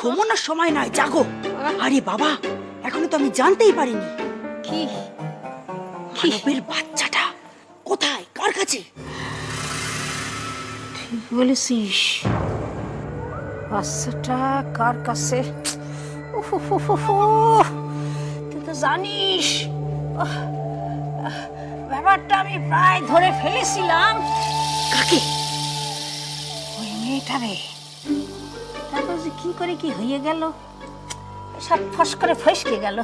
ঘুমানোর সময় নয় জাগো। আরে বাবা এখনও তো আমি জানতেই পারিনি। কি? মানবের বাচ্চাটা কোথায়? কার কাছে? ঠিক বলেছিস। বাচ্চাটা কার কাছে। তুই তো জানিস। ব্যাপারটা আমি প্রায় ধরে ফেলেছিলাম। কাকে? ওই মেয়েটারে তারপর যে কি করে কি হয়ে গেল? সব ফস করে ফসকে গেল।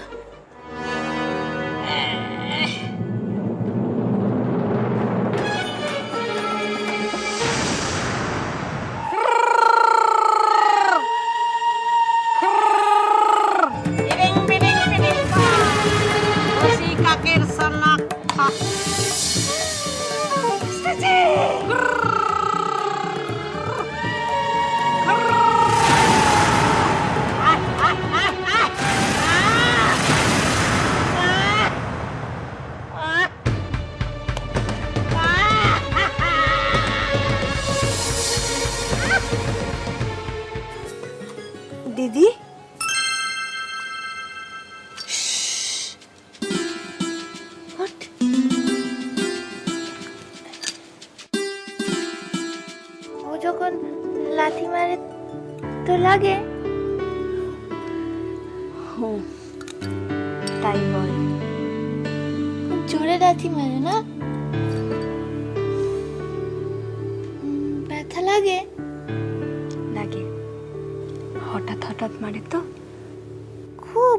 দিদি। ও যখন লাথি মারে তো লাগে? তাই বল জোরে লাথি মারে না? ব্যথা লাগে? হঠাৎ মারে তো। খুব।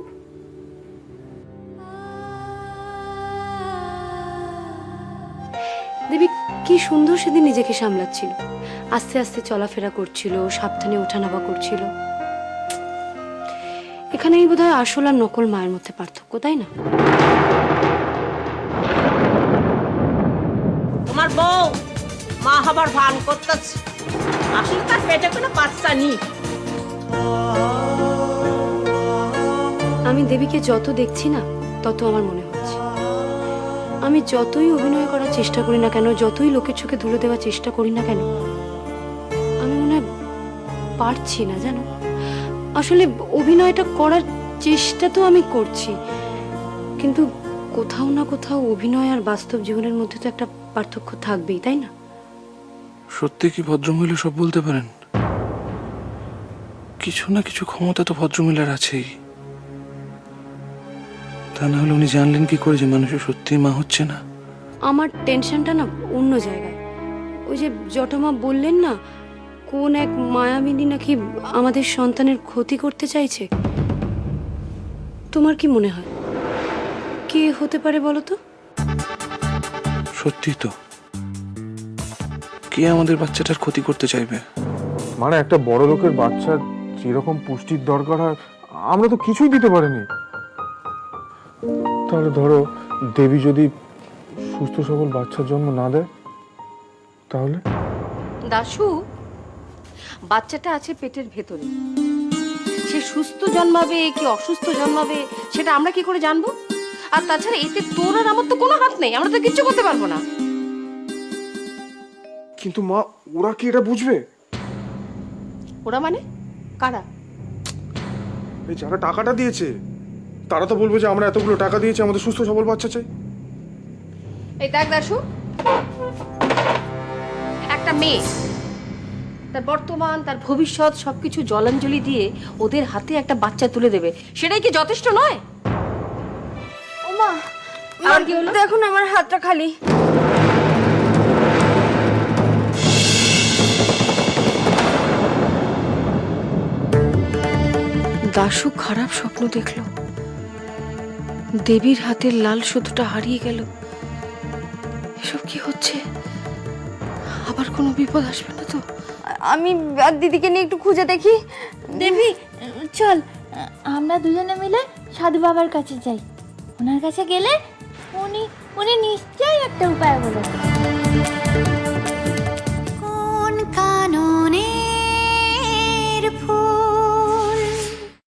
দেবী কি সুন্দর সেদিন নিজেকে সামলাচ্ছিল। আস্তে আস্তে চলাফেরা করছিল সাবধানে ওঠানামা করছিল। এখানেই বোধহয় আসল আর নকল মায়ের মধ্যে পার্থক্য তাই না? তোমার বউ মা হবার ভান করতেছে। আসলে তার পেটে কোনো বাচ্চা নেই। আমি দেবীকে যত দেখছি না, তত আমার মনে হচ্ছে। আমি যতই অভিনয় করার চেষ্টা করি না কেন, যতই লোকের চোখে ধুলো দেওয়ার চেষ্টা করি না কেন, আমি মনে পারছি না, জানো? আসলে অভিনয়টা করার চেষ্টা তো আমি করছি, কিন্তু কোথাও না কোথাও অভিনয় আর বাস্তব জীবনের মধ্যে তো একটা পার্থক্য থাকবেই, তাই না? সত্যি কি ভদ্রমহিলা সব বলতে পারেন? কিছু না কিছু ক্ষমতা তো ভদ্রমিলার আছেই। তা না হলে উনি জানলেন কি করে যে মানুষের সত্যি মা হচ্ছে না? আমার টেনশনটা না অন্য জায়গায়। ওই যে জটমা বললেন না কোন এক মায়াবিনী নাকি আমাদের সন্তানের ক্ষতি করতে চাইছে? তোমার কি মনে হয়? কে হতে পারে বলো তো? সত্যি তো। কে আমাদের বাচ্চাটার ক্ষতি করতে চাইবে? মানে একটা বড় লোকের বাচ্চার যেরকম পুষ্টির দরকার হয় আমরা তো কিছুই দিতে পারিনি। তাহলে ধরো দেবী যদি সুস্থ সবল বাচ্চার জন্ম না দেয় তাহলে? দাশু বাচ্চাটা আছে পেটের ভেতরে। সে সুস্থ জন্মাবে কি অসুস্থ জন্মাবে সেটা আমরা কি করে জানব? আর তাছাড়া এতে তোর আর আমার তো কোনো হাত নেই আমরা তো কিচ্ছু করতে পারব না। কিন্তু মা ওরা কি এটা বুঝবে? ওরা মানে? কারা? এই যারা টাকাটা দিয়েছে তারা তো বলবে যে আমরা এতগুলো টাকা দিয়েছি আমাদের সুস্থ সবল বাচ্চা চাই। এই দেখ দাশু একটা মেয়ে তার বর্তমান তার ভবিষ্যৎ সবকিছু জলাঞ্জলি দিয়ে ওদের হাতে একটা বাচ্চা তুলে দেবে। সেটাই কি যথেষ্ট নয়? ওমা আর কি হলো? দেখুন আমার হাতটা খালি। দাশু খারাপ স্বপ্ন দেখল। দেবীর হাতের লাল সুতোটা হারিয়ে গেল। এসব কি হচ্ছে? আবার কোনো বিপদ আসবে না তো? আমি আর দিদিকে নিয়ে একটু খুঁজে দেখি। দেবী চল আমরা দুজনে মিলে সাধু বাবার কাছে যাই। ওনার কাছে গেলে উনি উনি নিশ্চয়ই একটা উপায় বলে।